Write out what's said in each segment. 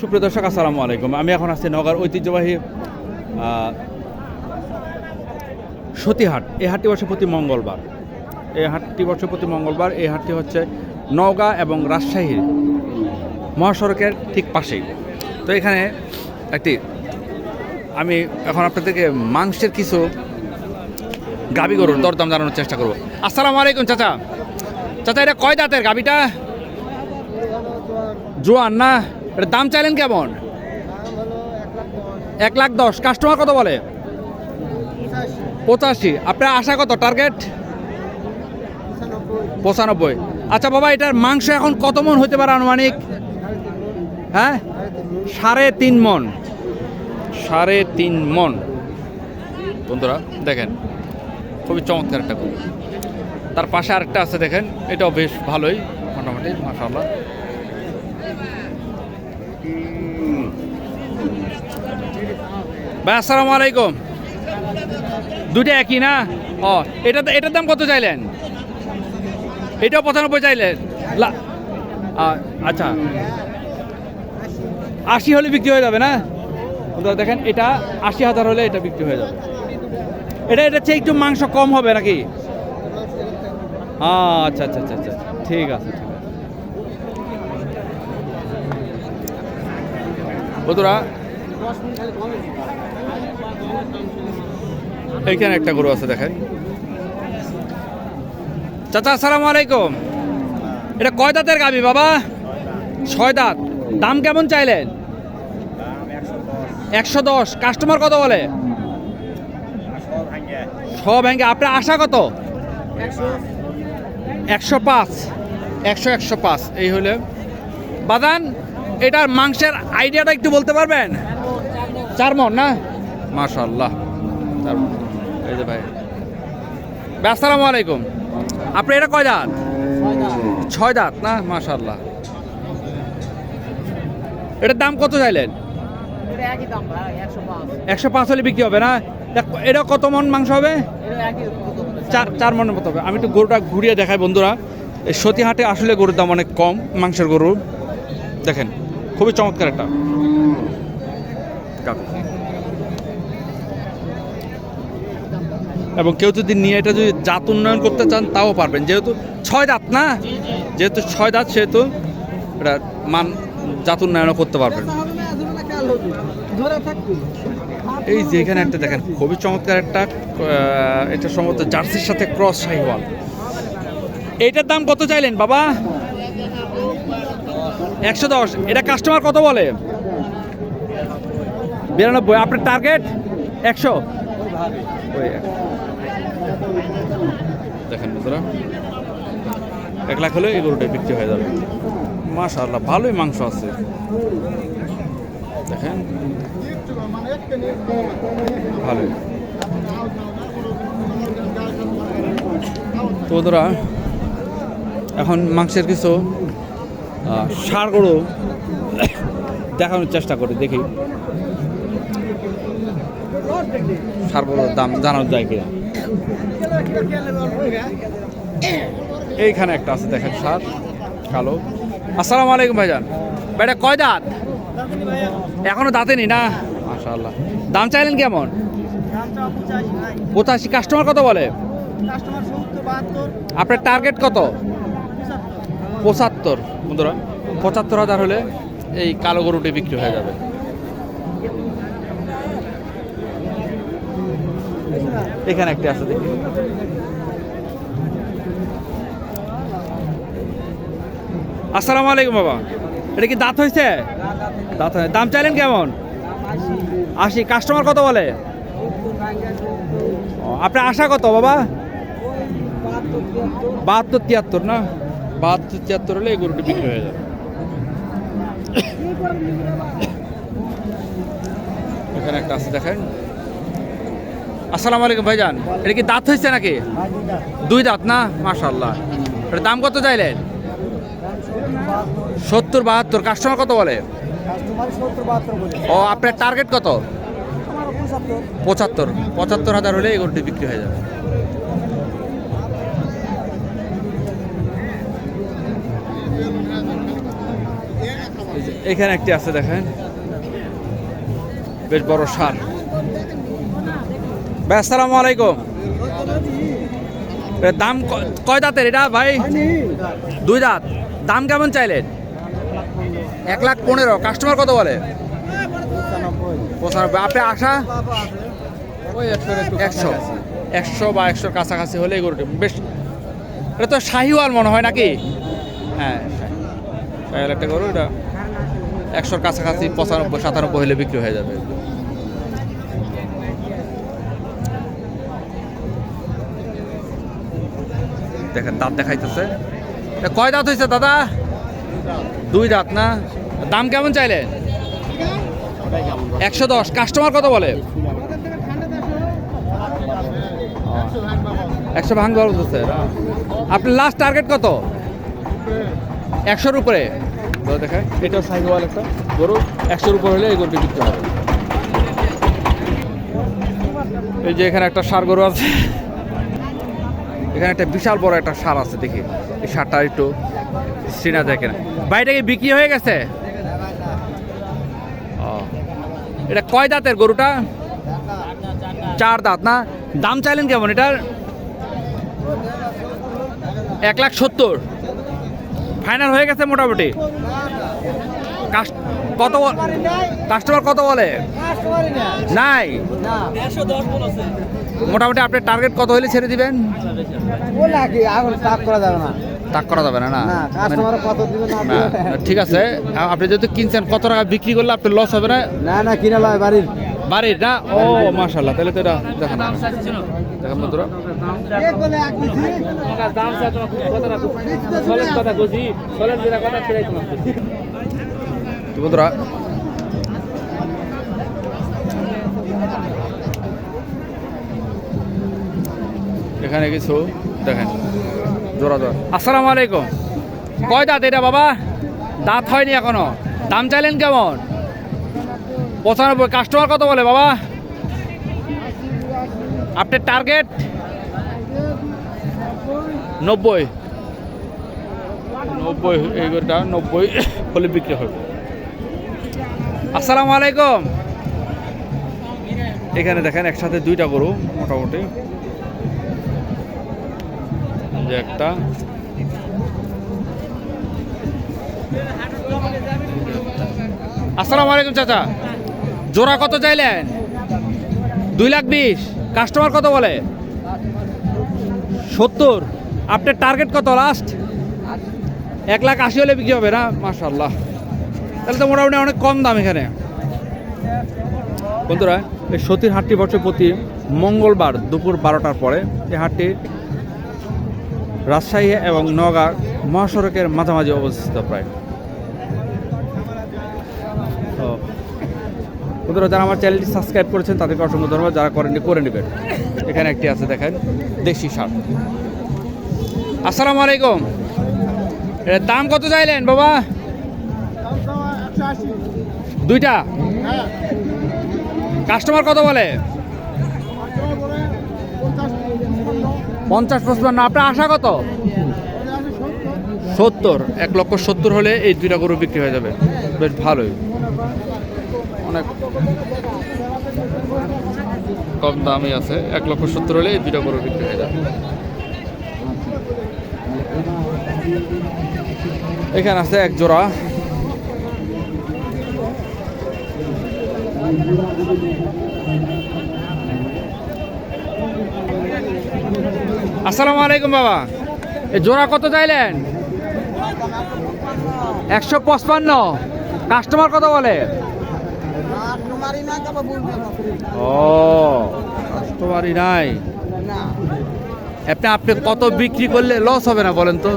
সুপ্রিয় দর্শক, আসসালামু আলাইকুম। আমি এখন আছি নগর ঐতিহ্যবাহী সতীহাট। এই হাটটি বসে প্রতি মঙ্গলবার। এই হাটটি বসে প্রতি মঙ্গলবার। এই হাটটি হচ্ছে নওগাঁ এবং রাজশাহীর মহাসড়কের ঠিক পাশেই। তো এখানে একটি, আমি এখন আপনাদেরকে মাংসের কিছু গাবি গরুর দরদাম জানানোর চেষ্টা করব। আসসালামু আলাইকুম, চাচা। চাচা, এটা কয় দাঁতের গাবিটা? জোয়ান না? এটা দাম চাইলেন কেমন? এক লাখ দশ। কাস্টমার কত বলে? পঁচাশি। আপনার আশা কত? টার্গেট? পঁচানব্বই। আচ্ছা বাবা, এটার মাংস এখন কত মন হতে পারে আনুমানিক? হ্যাঁ? সাড়ে তিন মন। সাড়ে তিন মন। বন্ধুরা, দেখেন, খুবই চমৎকার একটা তার পাশে আরেকটা আছে, দেখেন, এটাও বেশ ভালোই, মোটামুটি মাসাল্লাহ ভাই, আসসালামু আলাইকুম। দুইটা একই না? ও, এটা এটার দাম কত চাইলেন? এটাও পঁচানব্বই চাইলেন। আচ্ছা। আশি হলে বিক্রি হয়ে যাবে না? দেখেন, এটা আশি হাজার হলে এটা বিক্রি হয়ে যাবে। এটা এটা চেয়ে একটু মাংস কম হবে নাকি? আচ্ছা আচ্ছা আচ্ছা আচ্ছা। ঠিক আছে ঠিক আছে। বন্ধুরা এইখানে একটা গরু আছে, দেখেন। চাচা, আসসালামু আলাইকুম। এটা কয় দাঁতের গাবি বাবা? ছয় দাঁত। দাম কেমন চাইলেন? একশো দশ। কাস্টমার কত বলে? সব ভেঙে। আপনার আশা কত? একশো পাঁচ। একশো একশো পাঁচ। এই হলে। বাদান, এটার মাংসের আইডিয়াটা একটু বলতে পারবেন? চার মন, না? মাশাল্লাহ এই যে ভাই। আসসালামু আলাইকুম। আপনি এটা কয় দাঁত? ছয় দাঁত না? মাশাল্লাহ এটার দাম কত চাইলেন? এটা একই দাম একশো পাঁচ। হলে বিক্রি হবে না? এটা- কত মন মাংস হবে। চার চার মনের মতো হবে। আমি একটু গরুটা ঘুরিয়ে দেখাই বন্ধুরা। এই সতীহাটে আসলে গরুর দাম অনেক কম মাংসের গরু দেখেন খুবই চমৎকার একটা। এবং কেউ যদি নিয়ে এটা যদি জাত উন্নয়ন করতে চান, তাও পারবেন। যেহেতু ছয় দাঁত না? যেহেতু ছয় দাঁত সেহেতু এটা মান জাত উন্নয়নও করতে পারবেন। এই যে এখানে একটা দেখেন, খুবই চমৎকার একটা এটা সম্ভবত জার্সির সাথে ক্রস শাহিওয়াল। এইটার দাম কত চাইলেন বাবা? একশো দশ। এটা কাস্টমার কত বলে? বিরানব্বই। আপনার টার্গেট একশো? বন্ধুরা এক লাখ হলে এই গরুটা বিক্রি হয়ে যাবে। মাশাআল্লাহ, ভালোই মাংস আছে। দেখেন। ভালোই তো বন্ধুরা, এখন মাংসের কিছু ষাঁড় গরু দেখানোর চেষ্টা করি, দেখি। ষাঁড় গরুর দাম জানানো যায় কিনা। এইখানে একটা আছে, দেখেন সার, কালো। আসসালামু আলাইকুম ভাইজান। ভাইটা কয় দাঁত? এখনও দাঁতেনি না? মাশাআল্লাহ। দাম চাইলেন কেমন? পঁচাশি। কাস্টমার কত বলে? আপনার টার্গেট কত? পঁচাত্তর। বন্ধুরা, পঁচাত্তর হাজার হলে এই কালো গরুটি বিক্রি হয়ে যাবে। এখানে একটি আছে দেখি। আসসালামু আলাইকুম বাবা। এটা কি দাঁত হয়েছে? দাঁত হয়েছে। দাম চাইলেন কেমন? আশি। কাস্টমার কত বলে? ও, আপনার আশা কত বাবা? বাহাত্তর তিয়াত্তর না? বাহাত্তর তিয়াত্তর হলে এই গরুটি বিক্রি হয়ে যাবে। এখানে একটা আছে দেখেন। আসসালামু আলাইকুম ভাইজান। এটা কি দাঁত হয়েছে নাকি? দুই দাঁত না? মাশাল্লাহ এটা দাম কত চাইলেন? সত্তর বাহাত্তর। কাস্টমার কত বলে? ও আপনার টার্গেট কত? পঁচাত্তর। পঁচাত্তর। হাজার হলে এই গরুটি বিক্রি হয়ে যাবে। এখানে একটি আছে দেখেন। বেশ বড় সার। ভাই আসসালামু আলাইকুম। দাম কয় দাঁতের এটা ভাই? দুই দাঁত? দাম কেমন চাইলেন? এক লাখ পনেরো। কাস্টমার কত বলে? পঁচানব্বই। আপনি আশা? একশো। একশো বা একশোর কাছাকাছি হলে এই গরুটি। বেশ, এটা তো শাহিওয়াল মনে হয় নাকি? হ্যাঁ শাহিওয়াল একটা গরু, এটা একশোর কাছাকাছি পঁচানব্বই, সাতানব্বই হলে বিক্রি হয়ে যাবে। দেখেন, দাঁত দেখাইতেছে। কয় দাঁত হয়েছে দাদা? দুই দাঁত না? দাম কেমন চাইলেন একশো দশ। কাস্টমার কত বলে? একশো ভাঙবে বলতেছে। আপনার লাস্ট টার্গেট কত? একশোর উপরে। দেখায় এটাও সাইকেল একটা। গরু একশোর উপর হলে এই গরুটি বিক্রি হবে। এই যে এখানে একটা সার গরু আছে। এখানে একটা বিশাল বড় একটা সার আছে দেখি। এই সারটা একটু চিনা যায় কিনা বাইরে কি বিক্রি হয়ে গেছে? ও। এটা কয় দাঁতের গরুটা? চার দাঁত না? দাম চাইলেন কেমন এটার? এক লাখ সত্তর। ফাইনাল হয়ে গেছে মোটামুটি। কত বল- কাস্টমার কত বলে? নাই? মোটামুটি আপনি টার্গেট কত হলে ছেড়ে দিবেন? এখন চাপ করা যাবে না। তাক করা যাবে না না? কত ঠিক আছে। আপনি যেহেতু কিনছেন কত টাকা বিক্রি করলে আপনার লস হবে না? না না কিনা লয় বাড়ির। বাড়ির না? ও মাশাল্লাহ তাহলে তো এটা দেখেন। দেখেন বন্ধুরা। বন্ধুরা এখানে কিছু দেখেন জোড়া জোড়া। আসসালামু আলাইকুম। কয় দাঁত এটা বাবা? দাঁত হয়নি এখনও। দাম চাইলেন কেমন? পঁচানব্বই। কাস্টমার কত বলে বাবা? আপনার টার্গেট নব্বই। নব্বই এই গরুটা নব্বই হলে বিক্রি হবে। আসসালামু আলাইকুম। এখানে দেখেন একসাথে দুইটা গরু মোটামুটি। যে একটা। আসসালামু আলাইকুম চাচা। জোড়া কত চাইলেন? দুই লাখ বিশ। কাস্টমার কত বলে? সত্তর। আপনার টার্গেট কত লাস্ট এক লাখ আশি হলে বিক্রি হবে না? মাশাল্লাহ তাহলে তো মোটামুটি অনেক কম দাম এখানে। বন্ধুরা, এই সতীর হাটটি বছর প্রতি মঙ্গলবার দুপুর বারোটার পরে। এই হাটটি রাজশাহী এবং নওগাঁ মহাসড়কের মাঝামাঝি অবস্থিত প্রায়। তো বন্ধুরা যারা আমার চ্যানেলটি সাবস্ক্রাইব করেছেন তাদেরকে অসংখ্য ধন্যবাদ। যারা করেননি করে নেবেন। এখানে একটি আছে দেখেন দেশি সার। আসসালামু আলাইকুম। এর দাম কত চাইলেন বাবা? দুইটা? কাস্টমার কত বলে? পঞ্চাশ পঁচপান্ন আপনার আশা কত? সত্তর, এক লক্ষ সত্তর হলে এই দুইটা গরু বিক্রি হয়ে যাবে। বেশ ভালোই। অনেক কম দামই আছে, এক লক্ষ সত্তর হলে এই দুইটা গরু বিক্রি হয়ে যাবে। এখানে আছে এক জোড়া। আসসালামু আলাইকুম বাবা। জোড়া কত চাইলেন? একশো পঁচপান্ন। কাস্টমার কত বলে? ও, কাস্টমারই নাই। আপনি আপনি কত বিক্রি করলে লস হবে না বলেন তো?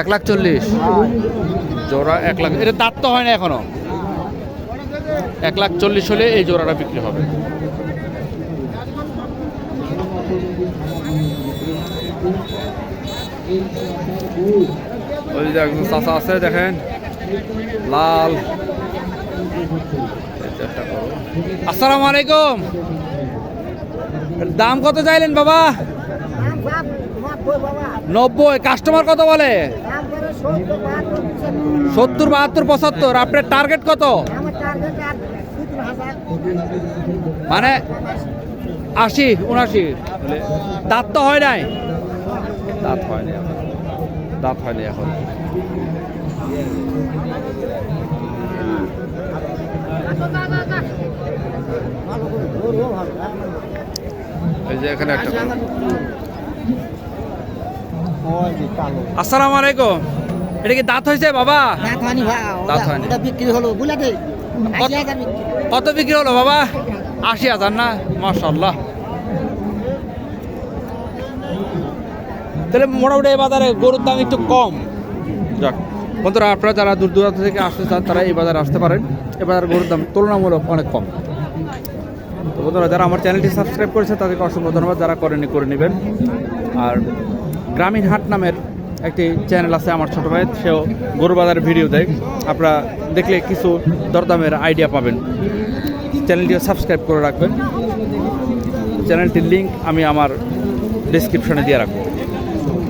এক লাখ চল্লিশ। জোড়া এক লাখ। এটা দাঁত তো হয় না এখনও। এক লাখ চল্লিশ হলে এই জোড়াটা বিক্রি হবে। ওই যে একজন চাষা আছে, দেখেন। লাল। আসসালামু আলাইকুম। দাম কত চাইলেন বাবা? নব্বই। কাস্টমার কত বলে? সত্তর, বাহাত্তর, পঁচাত্তর। আপনার টার্গেট কত? মানে আশি উনাশি দাঁত তো হয় নাই। দাঁত হয়নি এখন। দাঁত হয়নি এখন। এই যে এখানে একটা আসসালামু আলাইকুম। এটা কি দাঁত হয়েছে বাবা? দাঁত হয়নি বিক্রি হলো বুঝলে কত কত বিক্রি হলো বাবা? আশি হাজার না? মাশাল্লাহ তাহলে মোটামুটি এই বাজারে গরুর দাম একটু কম। যাক, বন্ধুরা, আপনারা যারা দূর দূরান্ত থেকে আসতে চান, তারা এই বাজারে আসতে পারেন। এ বাজার গরুর দাম তুলনামূলক অনেক কম। তো বন্ধুরা, যারা আমার চ্যানেলটি সাবস্ক্রাইব করেছে, তাদেরকে অসংখ্য ধন্যবাদ। যারা করেনি করে নেবেন। আর গ্রামীণ হাট নামের একটি চ্যানেল আছে আমার ছোটো ভাই সেও গরু বাজারের ভিডিও দেয়। আপনারা দেখলে কিছু দরদামের আইডিয়া পাবেন। চ্যানেলটিও সাবস্ক্রাইব করে রাখবেন। চ্যানেলটির লিঙ্ক আমি আমার ডিসক্রিপশনে দিয়ে রাখব।